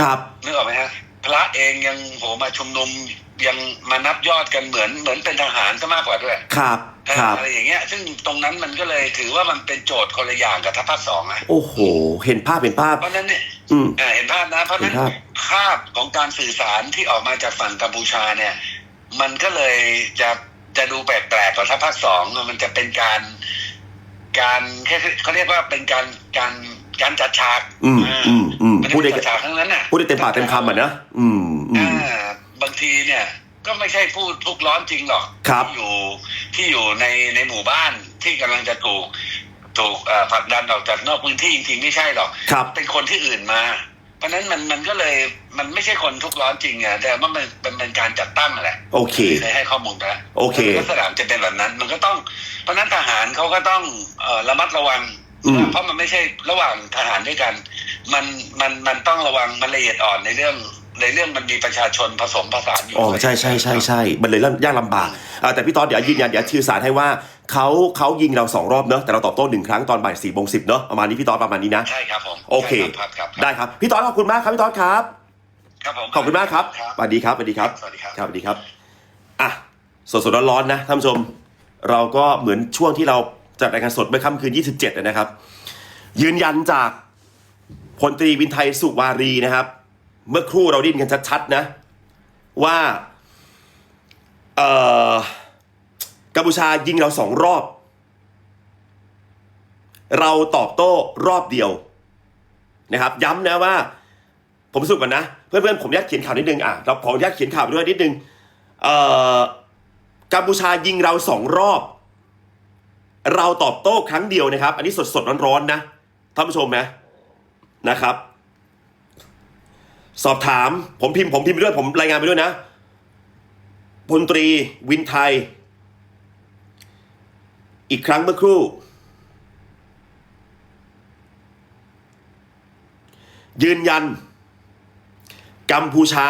ครับนึกออกไหมฮะพระเองยังโหมาชุมนุมยังมานับยอดกันเหมือนเหมือนเป็นทหารซะมากกว่าด้วยครับครับอะไรอย่างเงี้ย ซึ่งตรงนั้นมันก็เลยถือว่ามันเป็นโจทย์คนละอย่างกับทัพภาคสองนะโอ้โห เห็นภาพเห็นภาพ เพราะฉะนั้นเนี่ยอืมอ่าเห็นภาพนะ เพราะฉะนั้นเห็นภาพภาพของการสื่อสารที่ออกมาจากฝั่งกัมพูชาเนี่ย มันก็เลยจะจะดูแปลกๆกว่าทัพภาคสองมันจะเป็นการ การแค่เขาเรียกว่าเป็นการการ การจัดฉากอืมอ่าอืมอืมมันพูดได้เป็นจัดฉากทั้งนั้นน่ะพูดได้เต็มปากเต็มคำอะนะอืมอือ่ามบางทีเนี่ย ก็ไม่ใช่พูดทุกข์ร้อนจริงหรอกครับที่อยู่ที่อยู่ในในหมู่บ้านที่กำลังจะถูกถูกเอ่อผลักดันออกจากนอกพื้นที่จริงๆไม่ใช่หรอกครับเป็นคนที่อื่นมา เพราะฉะนั้นมันมันก็เลยมันไม่ใช่คนทุกข์ร้อนจริงอะแต่ว่ามันเป็นเป็นการจัดตั้งแหละโอเคเคยให้ข้อมูลไปแล้วโอเคลักษณะจะเป็นแบบนั้น มันก็ต้องเพราะฉะนั้นทหารเขาก็ต้องเอ่อระมัดระวังอืม เพราะมันไม่ใช่ระหว่างทหารด้วยกัน มันมันมันต้องระวังมันละเอียดอ่อนในเรื่องในเรื่องมันมีประชาชนผสมผสานอยู่อ๋อใช่ใช่ใช่ใช่มันเลยยากลำบากอ่าแต่พี่ตอนเดี๋ยวยืนยันเดี๋ยวชื่อสารให้ว่าเขาเขายิงเราสองรอบเนอะแต่เราตอบโต้หนึ่งครั้งตอนบ่ายสี่โมงสิบเนอะประมาณนี้พี่ตอนประมาณนี้นะใช่ครับผมโอเคใช่ครับครับได้ครับพี่ตอนขอบคุณมากครับพี่ตอนครับครับผมขอบคุณมากครับสวัสดีครับสวัสดีครับสวัสดีครับครับสวัสดีครับอะสดสดๆร้อนๆนะท่านผู้ชม เราก็เหมือนช่วงที่เรา จัดรายการสดเมื่อค่ำคืน 27นะนะครับ ยืนยันจากพลตรีวินไทยสุวารีนะครับ เมื่อครู่เราดิ้นกันชัดๆนะ ว่าเออกัมพูชายิงเราสองรอบ เราตอบโต้รอบเดียวนะครับ ย้ำนะว่า ผมสรุปก่อนนะ เพื่อนๆผมอยากเขียนข่าวนิดนึงอะเราขออนุญาตเขียนข่าวด้วยนิดนึงเอ่อกัมพูชายิงเราสองรอบ เราตอบโต้ครั้งเดียวนะครับ อันนี้สดๆร้อนๆนะท่านผู้ชมนะนะครับ สอบถามผมพิมพ์ผมพิมพ์ไปด้วยผมรายงานไปด้วยนะพลตรีวินไทย อีกครั้งเมื่อครู่ ยืนยัน กัมพูชา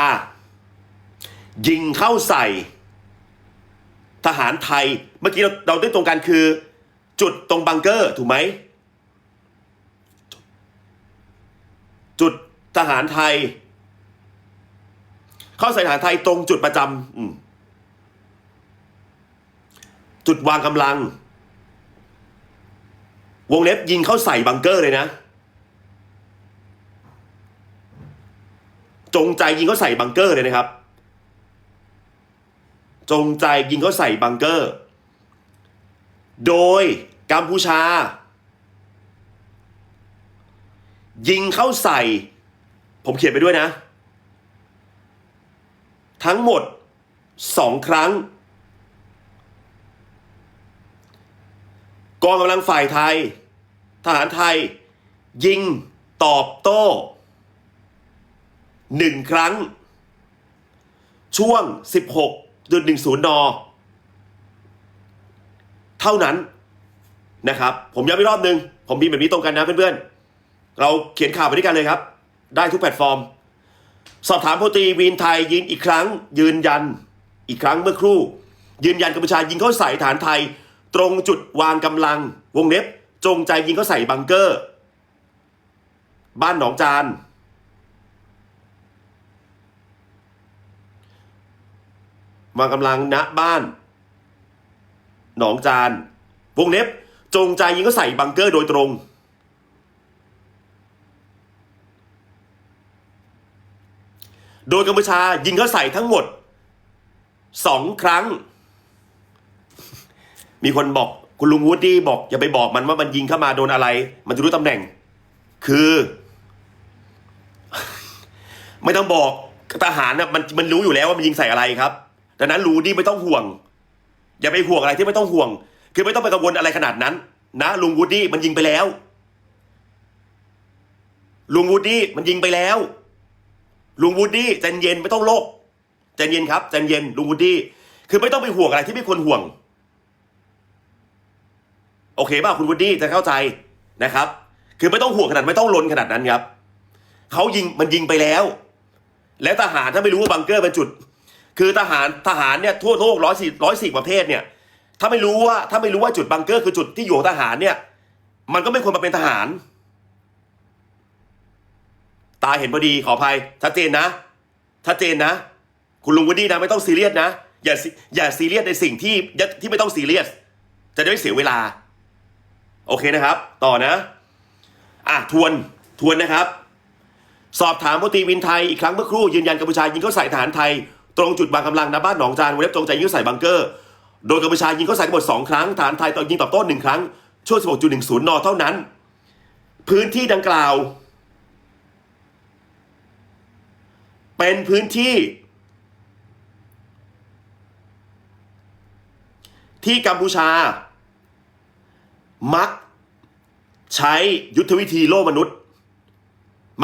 ยิงเข้าใส่ทหารไทย เมื่อกี้เราเราได้ตรงกันคือ จุดตรงบังเกอร์ถูกไหม จุดทหารไทย เข้าใส่ทหารไทยตรงจุดประจำจุดวางกำลัง วงเล็บยิงเข้าใส่บังเกอร์เลยนะ จงใจยิงเขาใส่บังเกอร์เลยนะครับ จงใจยิงเขาใส่บังเกอร์ โดยกัมพูชา ยิงเข้าใส่ ผมเขียนไปด้วยนะ ทั้งหมดสองครั้ง กองกำลังฝ่ายไทย ทหารไทย ยิงตอบโต้หนึ่งครั้ง ช่วง 16.10 น เท่านั้นนะครับ ผมย้ำอีกรอบหนึ่งผมพิมพ์แบบนี้ตรงกันนะเพื่อนๆ เราเขียนข่าวไปด้วยกันเลยครับ ได้ทุกแพลตฟอร์ม สอบถามพลตรีวีนไทยยิงอีกครั้ง ยืนยันอีกครั้งเมื่อครู่ ยืนยันกัมพูชายิงเข้าใส่ฐานไทย ตรงจุดวางกำลัง วงเล็บจงใจยิงเข้าใส่บังเกอร์ บ้านหนองจานวางกำลังณบ้าน หนองจาน วงเล็บ จงใจยิงก็ใส่บังเกอร์โดยตรง โดยกัมพูชายิงเขาใส่ทั้งหมดสองครั้ง มีคนบอกคุณลุงวูดดี้บอกอย่าไปบอกมันว่ามันยิงเข้ามาโดนอะไร มันจะรู้ตำแหน่ง คือ ไม่ต้องบอกทหารนะมันมันรู้อยู่แล้วว่ามันยิงใส่อะไรครับ ดังนั้นรู้ดี้ไม่ต้องห่วง อย่าไปห่วงอะไรที่ไม่ต้องห่วง คือไม่ต้องไปกังวลอะไรขนาดนั้น นะลุงวูดดี้มันยิงไปแล้ว ลุงวูดดี้มันยิงไปแล้ว ลุงวูดดี้ใจเย็นไม่ต้องโลกใจเย็นครับใจเย็นลุงวูดดี้คือไม่ต้องไปห่วงอะไรที่ไม่ควรห่วง โอเคป่ะคุณวูดดี้จะเข้าใจนะครับ คือไม่ต้องห่วงขนาดไม่ต้องลนขนาดนั้นครับเขายิงมันยิงไปแล้ว แล้วทหารถ้าไม่รู้ว่าบังเกอร์เป็นจุด คือทหารทหารเนี่ยทั่วโลกร้อยสี่ร้อยสี่ประเทศเนี่ย ถ้าไม่รู้ว่าถ้าไม่รู้ว่าจุดบังเกอร์คือจุดที่อยู่ทหารเนี่ย มันก็ไม่ควรมาเป็นทหาร ตาเห็นพอดีขออภัยชัดเจนนะชัดเจนนะ คุณลุงวูดดี้นะไม่ต้องซีเรียสนะ อย่าอย่าซีเรียสในสิ่งที่ที่ไม่ต้องซีเรียส จะได้ไม่เสียเวลา โอเคนะครับ ต่อนะ อะทวนทวนนะครับ สอบถามพลตรีวินไทยอีกครั้งเมื่อครู่ยืนยันกัมพูชายิงเข้าใส่ทหารไทย ตรงจุดบางกำลังณบ้านหนองจานวงเล็บตรงใจยิงใส่บังเกอร์ โดยกัมพูชายิงเข้าใส่ทั้งหมดสองครั้งทหารไทยต่อยิงตอบโต้หนึ่งครั้ง ช่วง 16.10 น เท่านั้น พื้นที่ดังกล่าว เป็นพื้นที่ ที่กัมพูชา มักใช้ยุทธวิธีโล่มนุษย์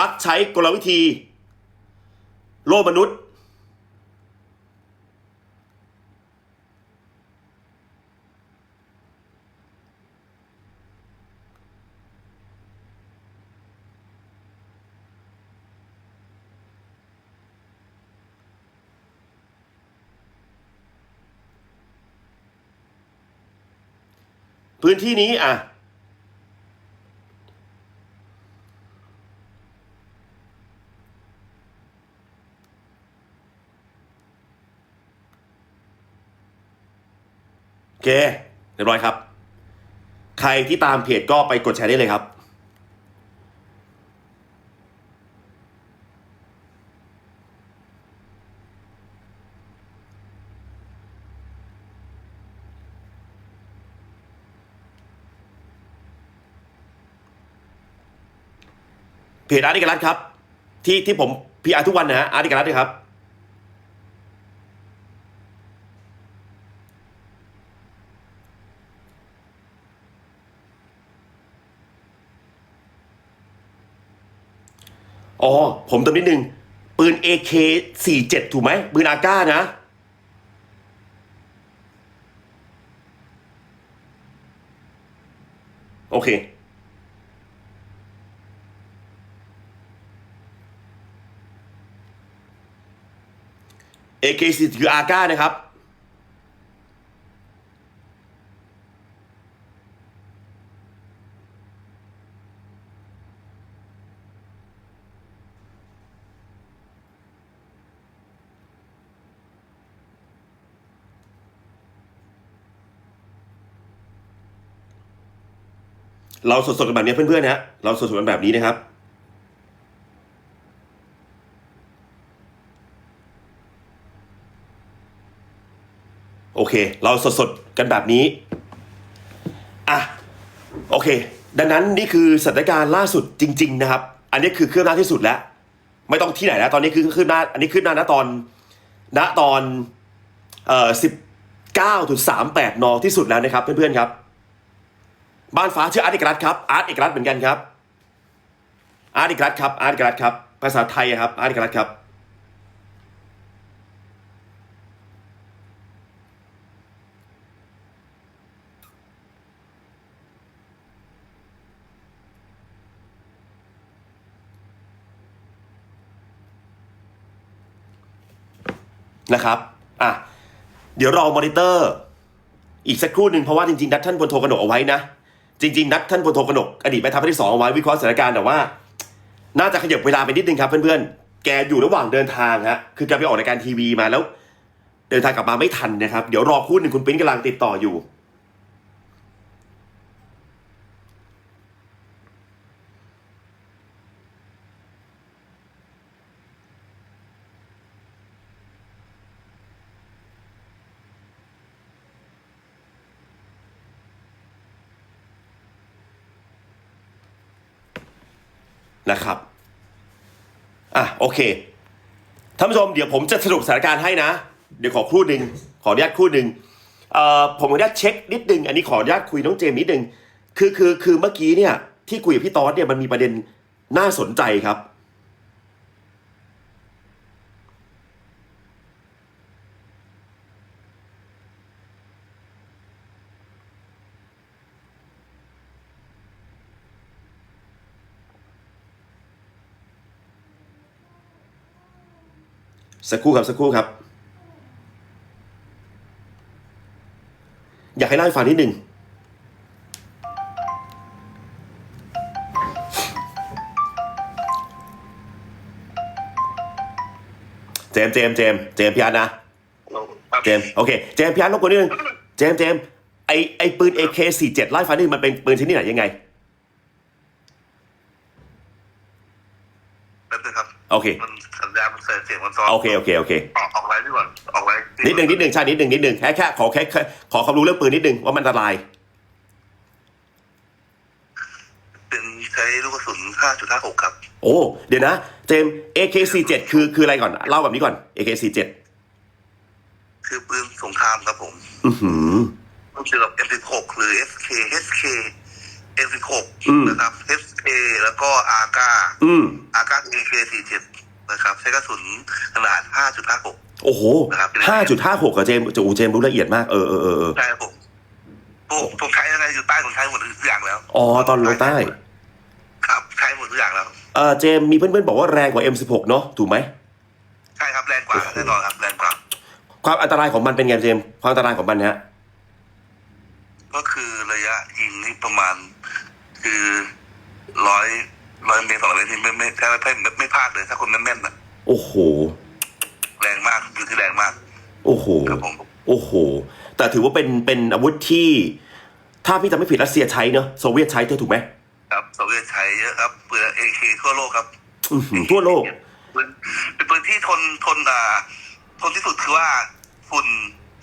มักใช้กลวิธี โล่มนุษย์ พื้นที่นี้อะโอเคเรียบร้อยครับ ใครที่ตามเพจก็ไปกดแชร์ได้เลยครับ เพจอาร์ตเอกรัตครับ ที่ที่ผมพีอาร์ทุกวันนะฮะอาร์ตเอกรัตน์ด้วยครับอ๋อผมเติมนิดนึง ปืน AK 47 ถูกไหมปืนอาก้านะ เ AK40 คืออาก้านะครับ เราสดๆกันแบบนี้เพื่อนๆนะฮะเราสดๆกันแบบนี้นะครับ โอเค เราสดๆกันแบบนี้อะโอเค ดังนั้นนี่คือสถานการณ์ล่าสุดจริง ๆ นะครับ อันนี้คือเครื่องหน้าที่สุดแล้ว ไม่ต้องที่ไหนแล้ว ตอนนี้คือขึ้นหน้า อันนี้ขึ้นหน้าณตอนณตอนเอ่อสิบเก้าถึงสามแปดนอที่สุดแล้วนะครับ เพื่อนๆครับ บ้านฟ้าชื่ออาร์ตเอกรัตครับอาร์ตเอกรัตเหมือนกันครับอาร์ตเอกรัตครับอาร์ตเอกรัตครับภาษาไทยครับอาร์ตเอกรัตครับ นะครับอะเดี๋ยวรอมอนิเตอร์อีกสักครู่หนึ่งเพราะว่าจริงๆนัดท่านพลโทกนกเอาไว้นะ จริง ๆ นัดท่านพลโทกนกอดีตแม่ทัพภาคที่สองเอาไว้วิเคราะห์สถานการณ์แต่ว่า น่าจะขยับเวลาไปนิดนึงครับเพื่อนๆ แกอยู่ระหว่างเดินทางฮะคือแกไปออกรายการทีวีมาแล้ว เดินทางกลับมาไม่ทันนะครับ เดี๋ยวรอคู่หนึ่งคุณปิ้นกำลังติดต่ออยู่ นะครับอะโอเคท่านผู้ชมเดี๋ยวผมจะสรุปสถานการณ์ให้นะ เดี๋ยวขอครู่หนึ่งขออนุญาตครู่หนึ่งเอ่อผมขออนุญาตเช็คนิดนึงอันนี้ขออนุญาตคุยน้องเจมส์นิดนึงคือคือคือเมื่อกี้เนี่ยที่คุยกับพี่ตอสเนี่ยมันมีประเด็นน่าสนใจครับ สักครู่ครับสักครู่ครับ อยากให้เล่าให้ฟังนิดหนึ่งเจมส์เจมส์เจมส์เจมส์พี่อาร์ตนะครับเจมส์โอเคเจมส์พี่อาร์ตรบกวนนิดนึงเจมส์เจมส์ไอไอปืน AK47 ไล่ฟันนี่มันเป็นปืนชนิดไหนยังไงแป๊บนึงครับ โอเค มันสั ญญาณมันเสียเสียงมันซ้อนโอเคโอเคโอเคออกออกไลน์ดีกว่าออกไลน์นิดหนึ่งนิดหนึ่งใช่นิดหนึ่งนิดหนึ่งแค่แค่ขอแค่แค่ขอความรู้เรื่องปืนนิดหนึ่งว่ามันอันตราย เป็นใช้ลูกกระสุน 5.56 ครับ โอ้เดี๋ยวนะ เจมส์ AK47 คือคืออะไรก่อน เล่าแบบนี้ก่อน AK47 คือปืนสงครามครับผม อือหือมันคือกับ M16 หรือ SK HK M16 อืมนะครับ HK แล้วก็ AK อืม AK AK47 นะครับใช้กระสุนขนาด 5.56 โอ้โหนะครับห้าจุดห้าหกอะเจมส์โอ้เจมส์รู้ละเอียดมากเออเออเออเออใช่ครับผมผมผมใช้อะไรอยู่ใต้ผมใช้หมดทุกอย่างแล้ว อ๋อ ตอนลงใต้ ครับใช้หมดทุกอย่างแล้วเออเจมส์มีเพื่อนๆบอกว่าแรงกว่า M16 เนอะถูกไหมใช่ครับแรงกว่าแน่นอนครับแรงกว่า ความอันตรายของมันเป็นไงเจมส์ความอันตรายของมันฮะก็คือระยะยิงนี่ประมาณคือร้อย ร้อยเมตรสองร้อยเมตรที่ไม่ไม่แทบไม่ไม่ไม่พลาดเลยถ้าคนแม่นๆน่ะโอ้โห แรงมากอยู่ที่แรงมาก โอ้โห ครับผม โอ้โห แต่ถือว่าเป็นเป็นอาวุธที่ ถ้าพี่จำไม่ผิดรัสเซียใช้เนอะโซเวียตใช้เธอถูกไหมครับโซเวียตใช้เยอะครับปืนเอเคทั่วโลกครับอื้อหือทั่วโลก ปืนเป็นปืนที่ทนทนอ่าทนที่สุดคือว่าฝุ่น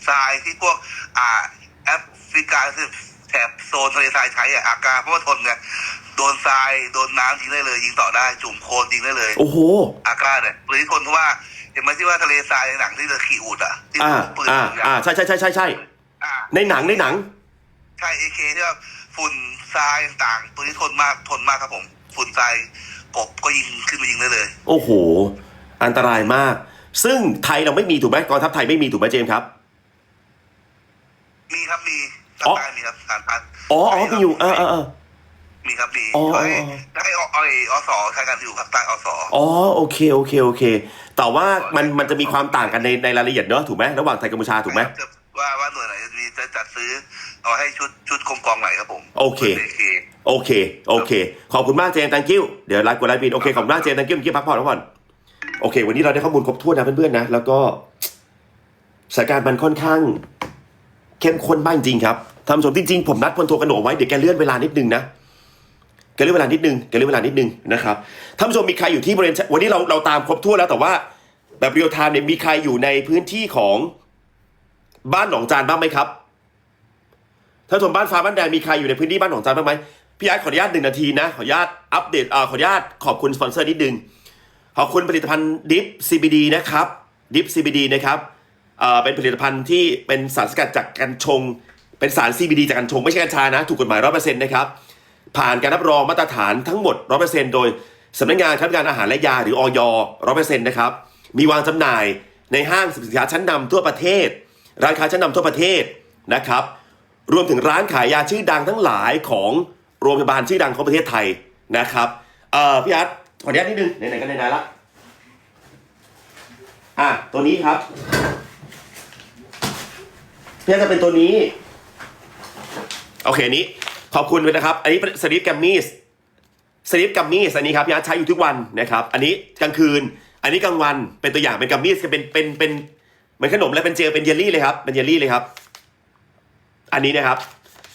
ทรายที่พวก อ่าแอฟริกาแถบโซนทะเลทรายใช้อะอากาเพราะว่าทนไงโดนทรายโดนน้ำยิงได้เลย ยิงต่อได้ จุ่มโคลนยิงได้เลยโอ้โห อากาเนี่ยปืนที่ทนเพราะว่าเห็นไหมที่ว่าทะเลทรายในหนังที่เรือขี่อูดอะที่อ่าปืนอ่ายาวอ่าใช่ใช่ใช่ใช่ใช่อ่าในหนังในหนัง ใช่เอเคที่ว่าฝุ่นทรายต่างๆปืนที่ทนมากทนมากครับผม ฝุ่นทรายกบก็ยิงขึ้นมายิงได้เลย โอ้โห อันตรายมาก ซึ่งไทยเราไม่มีถูกไหมกองทัพไทยไม่มีถูกไหมเจมส์ครับ มีครับมีภาอ๋คอใต้มีครับฐานพัดอ๋ออ๋อมีอยู่เออเออเออ มีครับมีอ๋ออ๋อให้อ๋อให้อไออสใช้กันอยู่ภาคใต้อสอ๋อโอเคโอเคโอเค แต่ว่ามันมันจะมีความต่างกันในในรายละเอียดเนอะถูกไหมระหว่างไทยกัมพูชาถูกไหมจะว่าว่าหน่วยไหนจะมีจะจัดซื้อเอาให้ชุดชุดกรมกองไหนครับผมโอเคปืน AK โอเค โอเค ขอบคุณมากเจมส์ thank you เดี๋ยวไลฟ์กดไลฟ์บินโอเค ขอบคุณมากเจมส์ thank you เมื่อกี้พักผ่อนพักผ่อนโอเค วันนี้เราได้ข้อมูลครบถ้วนนะเพื่อนๆนะ แล้วก็สถานการณ์มันค่อนข้าง เข้มข้นมากจริงๆครับท่านผู้ชมจริงๆ ผมนัดพลโทกระโหนกไว้ เดี๋ยวแกเลื่อนเวลานิดนึงนะ แกเลื่อนเวลานิดนึงแกเลื่อนเวลานิดนึงนะครับท่านผู้ชมมีใครอยู่ที่บริเวณวันนี้เราเราตามครบถ้วแล้วแต่ว่าแบบเรียลไทม์เนี่ยมีใครอยู่ในพื้นที่ของบ้านหนองจานบ้างไหมครับท่านผู้ชมบ้านฟ้าบ้านแดงมีใครอยู่ในพื้นที่บ้านหนองจานบ้างไหมพี่ไอาร์ขออนุญาตหนึ่งนาทีนะขออนุญาตอัปเดตอ่อขออนุญาตขอบคุณสปอนเซอร์นิดนึงขอบคุณผลิตภัณฑ์ดิฟ CBD นะครับดิฟ CBD นะครับเอ่อเป็นผลิตภัณฑ์ที่เป็นสารสกัดจากกัญชง เป็นสาร CBD จากกัญชงไม่ใช่กัญชานะ ถูกกฎหมายร้อยเปอร์เซ็นต์นะครับ ผ่านการรับรองมาตรฐานทั้งหมดร้อเปอร์เซ็นต์โดยสำนักงานคณะกรรมการอาหารและยาหรือออยร้อเปอร์เซ็นต์นะครับ มีวางจำหน่ายในห้างสินค้าชั้นนำทั่วประเทศ ร้านค้าชั้นนำทั่วประเทศนะครับ รวมถึงร้านขายยาชื่อดังทั้งหลายของโรงพยาบาลชื่อดังของประเทศไทยนะครับเอ่อพี่อาร์ตขออนุญาตนิดนึงไหนๆก็ไหนๆละอะตัวนี้ครับพี่อาร์ตจะเป็นตัวนี้โอเคนี้ ขอบคุณเลยนะครับ อันนี้สลิปแกมมี่สลิปกัมมี่อันนี้ครับพี่อาร์ตใช้อยู่ทุกวันนะครับ อันนี้กลางคืน อันนี้กลางวันเป็นตัวอย่างเป็นกัมมี่เป็นเป็นเป็นเหมือนขนมและเป็นเจลเป็นเยลลี่เลยครับเป็นเยลลี่เลยครับ อันนี้นะครับ